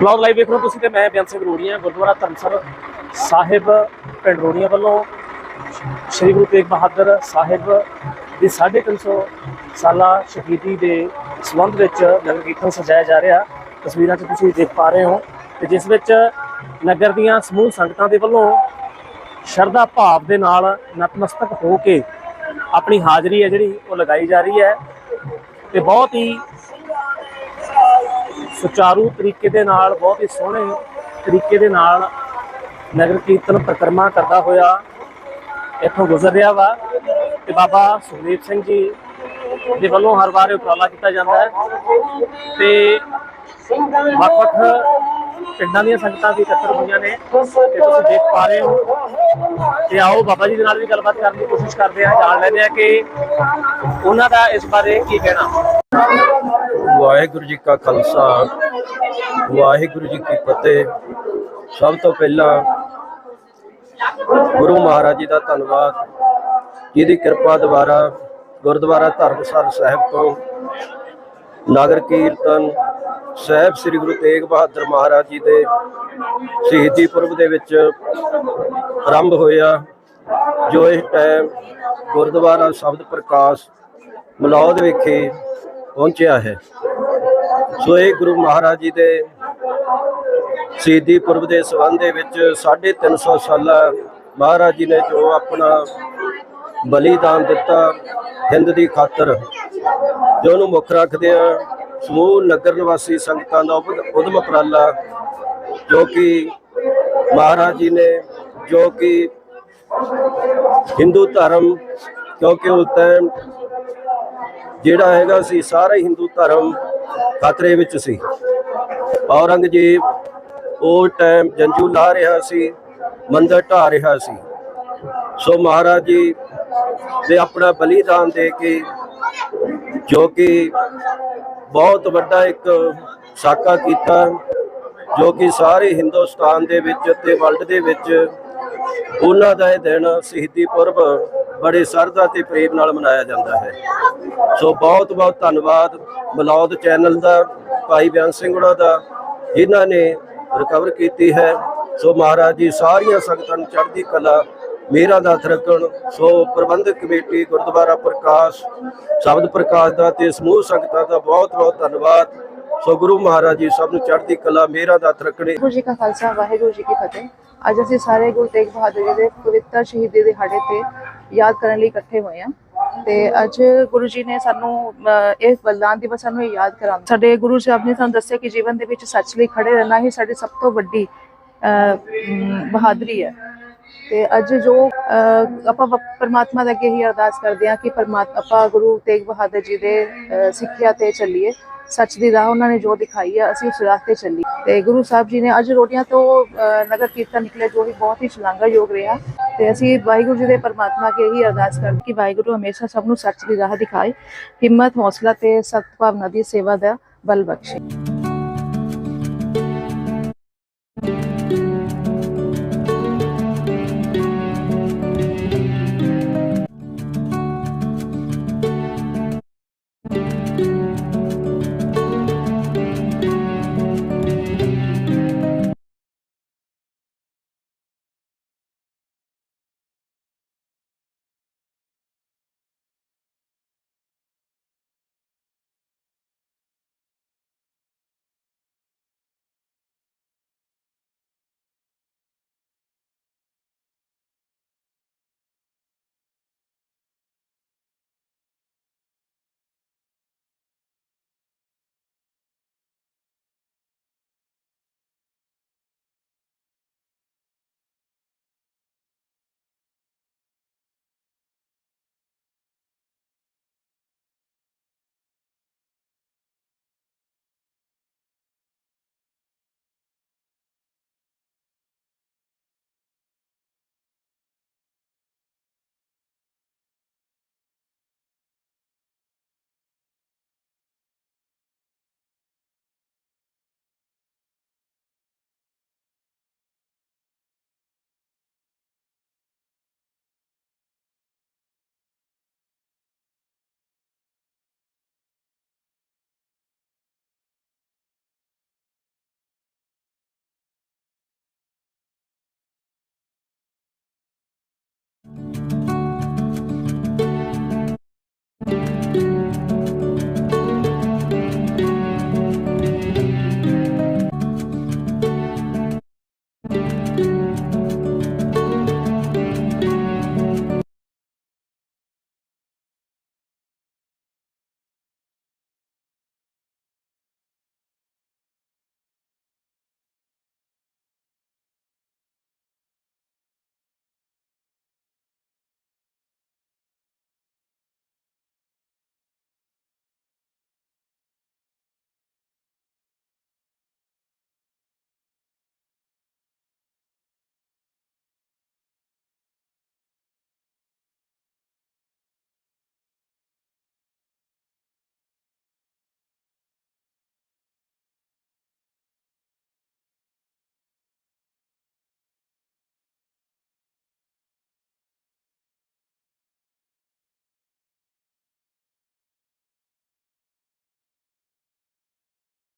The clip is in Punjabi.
ਬਲੌਗ ਲਾਈਵ ਵੇਖ ਰਹੇ ਤੁਸੀਂ ਤੇ ਮੈਂ ਬੇਅੰਤ ਸਿੰਘ ਰੋੜੀਆਂ, ਗੁਰਦੁਆਰਾ ਧਰਮਸਰ ਸਾਹਿਬ, ਪਿੰਡ ਰੋੜੀਆਂ ਵੱਲੋਂ ਸ੍ਰੀ ਗੁਰੂ ਤੇਗ ਬਹਾਦਰ ਸਾਹਿਬ ਦੀ 350 ਸਾਲਾ ਸ਼ਹੀਦੀ ਦੇ ਸੰਬੰਧ ਵਿੱਚ ਨਗਰ ਕੀਰਤਨ ਸਜਾਇਆ ਜਾ ਰਿਹਾ। ਤਸਵੀਰਾਂ 'ਚ ਤੁਸੀਂ ਦੇਖ ਪਾ ਰਹੇ ਹੋ ਤੇ ਜਿਸ ਵਿੱਚ ਨਗਰ ਦੀਆਂ ਸਮੂਹ ਸੰਗਤਾਂ ਦੇ ਵੱਲੋਂ ਸ਼ਰਧਾ ਭਾਵ ਦੇ ਨਾਲ ਨਤਮਸਤਕ ਹੋ ਕੇ ਆਪਣੀ ਹਾਜ਼ਰੀ ਹੈ ਜਿਹੜੀ ਉਹ ਲਗਾਈ ਜਾ ਰਹੀ ਹੈ ਤੇ ਬਹੁਤ ਹੀ ਸੁਚਾਰੂ ਤਰੀਕੇ ਦੇ ਨਾਲ, ਬਹੁਤ ਹੀ ਸੋਹਣੇ ਤਰੀਕੇ ਦੇ ਨਾਲ ਨਗਰ ਕੀਰਤਨ ਪ੍ਰਕਰਮਾ ਕਰਦਾ ਹੋਇਆ ਇੱਥੋਂ ਗੁਜ਼ਰ ਰਿਹਾ ਵਾ ਤੇ ਬਾਬਾ ਸੁਖਦੇਵ ਸਿੰਘ ਜੀ ਦੇ ਵੱਲੋਂ ਹਰ ਵਾਰ ਇਹ ਉਪਰਾਲਾ ਕੀਤਾ ਜਾਂਦਾ ਹੈ। ਤੇ ਵੱਖ-ਵੱਖ ਪਿੰਡਾਂ ਦੀਆਂ ਸੰਗਤਾਂ ਵੀ ਇਕੱਤਰ ਹੋਈਆਂ ਨੇ ਤੇ ਤੁਸੀਂ ਦੇਖ ਪਾ ਰਹੇ ਹੋ। ਤੇ ਆਓ ਬਾਬਾ ਜੀ ਦੇ ਨਾਲ ਵੀ ਗੱਲਬਾਤ ਕਰਨ ਦੀ ਕੋਸ਼ਿਸ਼ ਕਰਦੇ ਹਾਂ, ਜਾਣ ਲੈਂਦੇ ਹਾਂ ਕਿ ਉਹਨਾਂ ਦਾ ਇਸ ਬਾਰੇ ਕੀ ਕਹਿਣਾ। ਵਾਹਿਗੁਰੂ ਜੀ ਕਾ ਖਾਲਸਾ, ਵਾਹਿਗੁਰੂ ਜੀ ਕੀ ਫਤਿਹ। ਸਭ ਤੋਂ ਪਹਿਲਾਂ ਗੁਰੂ ਮਹਾਰਾਜ ਜੀ ਦਾ ਧੰਨਵਾਦ। ਜਿਹਦੀ ਕਿਰਪਾ ਦੁਆਰਾ ਗੁਰਦੁਆਰਾ ਧਰਮਸਰ ਸਾਹਿਬ ਤੋਂ ਨਗਰ ਕੀਰਤਨ ਸਾਹਿਬ ਸ੍ਰੀ ਗੁਰੂ ਤੇਗ ਬਹਾਦਰ ਮਹਾਰਾਜ ਜੀ ਦੇ ਸ਼ਹੀਦੀ ਪੁਰਬ ਦੇ ਵਿੱਚ ਆਰੰਭ ਹੋਇਆ, ਜੋ ਇਸ ਟਾਈਮ ਗੁਰਦੁਆਰਾ ਸ਼ਬਦ ਪ੍ਰਕਾਸ਼ ਮਲੌਦ ਵਿਖੇ ਪਹੁੰਚਿਆ ਹੈ। ਸੋ ਇਹ ਗੁਰੂ ਮਹਾਰਾਜ ਜੀ ਦੇ ਸ਼ਹੀਦੀ ਪੁਰਬ ਦੇ ਸੰਬੰਧ ਦੇ ਵਿੱਚ 350 ਸਾਲਾ ਮਹਾਰਾਜ ਜੀ ਨੇ ਜੋ ਆਪਣਾ ਬਲੀਦਾਨ ਦਿੱਤਾ ਹਿੰਦ ਦੀ ਖਾਤਰ, ਜੋ ਨੂੰ ਮੁੱਖ ਰੱਖਦੇ ਆ, ਸਮੂਹ ਨਗਰ ਨਿਵਾਸੀ ਸੰਗਤਾਂ ਦਾ ਉਦ- ਉਦਮ ਉਪਰਾਲਾ, ਜੋ ਕਿ ਮਹਾਰਾਜ ਜੀ ਨੇ, ਜੋ ਕਿ ਹਿੰਦੂ ਧਰਮ, ਕਿਉਂਕਿ ਉਸ ਟਾਈਮ ਜਿਹੜਾ ਹੈਗਾ ਸੀ, ਸਾਰਾ ਹਿੰਦੂ ਧਰਮ ਖਤਰੇ ਵਿੱਚ ਸੀ। ਔਰੰਗਜ਼ੇਬ ਉਹ ਟਾਈਮ ਜੰਜੂ ਲਾ ਰਿਹਾ ਸੀ, ਮੰਦਰ ਢਾ ਰਿਹਾ ਸੀ। ਸੋ ਮਹਾਰਾਜ ਜੀ ਨੇ ਆਪਣਾ ਬਲੀਦਾਨ ਦੇ ਕੇ, ਜੋ ਕਿ ਬਹੁਤ ਵੱਡਾ ਇੱਕ ਸਾਕਾ ਕੀਤਾ, ਜੋ ਕਿ ਸਾਰੇ ਹਿੰਦੁਸਤਾਨ ਦੇ ਵਿੱਚ ਤੇ ਵਰਲਡ ਦੇ ਵਿੱਚ ਉਹਨਾਂ ਦਾ ਇਹ ਦਿਨ ਸ਼ਹੀਦੀ ਪੁਰਬ ਬੜੇ ਸਰਦਾ ਤੇ ਪ੍ਰੇਮ ਨਾਲ ਮਨਾਇਆ ਜਾਂਦਾ ਹੈ। ਸੋ ਬਹੁਤ ਬਹੁਤ ਧੰਨਵਾਦ ਬਲੌਦ ਚੈਨਲ ਦਾ, ਭਾਈ ਬਿਆਨ ਸਿੰਘ ਹੁਣਾਂ ਦਾ, ਜਿਨ੍ਹਾਂ ਨੇ ਰਿਕਵਰ ਕੀਤੀ ਹੈ। ਸੋ ਮਹਾਰਾਜ ਜੀ, ਸਾਰੀਆਂ ਸੰਗਤਾਂ ਨੂੰ ਚੜ੍ਹਦੀ ਕਲਾ, ਮੇਰਾ ਦਾ ਰੱਖਣ ਸੋ ਪ੍ਰਬੰਧਕ ਕਮੇਟੀ, ਗੁਰਦੁਆਰਾ ਪ੍ਰਕਾਸ਼, ਸ਼ਬਦ ਪ੍ਰਕਾਸ਼ ਦਾ ਤੇ ਸਮੂਹ ਸੰਗਤਾਂ ਦਾ ਬਹੁਤ ਬਹੁਤ ਧੰਨਵਾਦ। ਸੋ ਗੁਰੂ ਮਹਾਰਾਜ ਜੀ ਸਭ ਨੂੰ ਚੜ੍ਹਦੀ ਕਲਾ ਮੇਰਾ ਦਾ ਰੱਖਣੇ। ਵਾਹਿਗੁਰੂ ਜੀ ਕਾ ਖਾਲਸਾ ਵਾਹਿਗੁਰੂ ਜੀ ਕੀ ਫਤਿਹ। ਅੱਜ ਅਸੀਂ ਸਾਰੇ ਗੁਰੂ ਤੇਗ ਬਹਾਦਰ ਜੀ ਦੇ ਪਵਿੱਤਰ ਸ਼ਹੀਦੀ ਦਿਹਾੜੇ ਤੇ ਯਾਦ ਕਰਨ ਲਈ ਇਕੱਠੇ ਹੋਏ ਹਾਂ। ਤੇ ਅੱਜ ਗੁਰੂ ਜੀ ਨੇ ਸਾਨੂੰ ਇਹ ਬਲਿਦਾਨ ਦਿਵਸ ਸਾਨੂੰ ਯਾਦ ਕਰਾਉਂਦਾ ਸਾਡੇ ਗੁਰੂ ਸਾਹਿਬ ਨੇ ਸਾਨੂੰ ਦੱਸਿਆ ਕਿ ਜੀਵਨ ਦੇ ਵਿੱਚ ਸੱਚ ਲਈ ਖੜੇ ਰਹਿਣਾ ਹੀ ਸਾਡੀ ਸਭ ਤੋਂ ਵੱਡੀ ਬਹਾਦਰੀ ਹੈ। ਤੇ ਅੱਜ ਜੋ ਅਹ, ਆਪਾਂ ਵ- ਪ੍ਰਮਾਤਮਾ ਦੇ ਅੱਗੇ ਹੀ ਅਰਦਾਸ ਕਰਦੇ ਹਾਂ ਕਿ ਪਰਮਾਤਮਾ ਆਪਾਂ ਗੁਰੂ ਤੇਗ ਬਹਾਦਰ ਜੀ ਦੇ ਸਿੱਖਿਆ ਤੇ ਚੱਲੀਏ। ਸੱਚ ਦੀ ਰਾਹ ਉਹਨਾਂ ਨੇ ਜੋ ਦਿਖਾਈ ਹੈ ਅਸੀਂ ਉਸ ਰਾਹ ਚੱਲੀ। ਤੇ ਗੁਰੂ ਸਾਹਿਬ ਜੀ ਨੇ ਅੱਜ ਰੋਟੀਆਂ ਤੋਂ ਅਹ, ਨਗਰ ਕੀਰਤਨ ਨਿਕਲੇ ਜੋ ਵੀ ਬਹੁਤ ਹੀ ਸ਼ਲਾਘਾਯੋਗ ਰਿਹਾ। ਤੇ ਅਸੀਂ ਵਾਹਿਗੁਰੂ ਜੀ ਦੇ ਪਰਮਾਤਮਾ ਕੇ ਹੀ ਅਰਦਾਸ ਕਰਦੇ ਕਿ ਵਾਹਿਗੁਰੂ ਹਮੇਸ਼ਾ ਸਭ ਨੂੰ ਸੱਚ ਦੀ ਰਾਹ ਦਿਖਾਏ ਹਿੰਮਤ ਹੌਸਲਾ ਤੇ ਸਤਿ ਭਾਵਨਾ ਦੀ ਸੇਵਾ ਦਾ ਬਲ ਬਖਸ਼ੇ।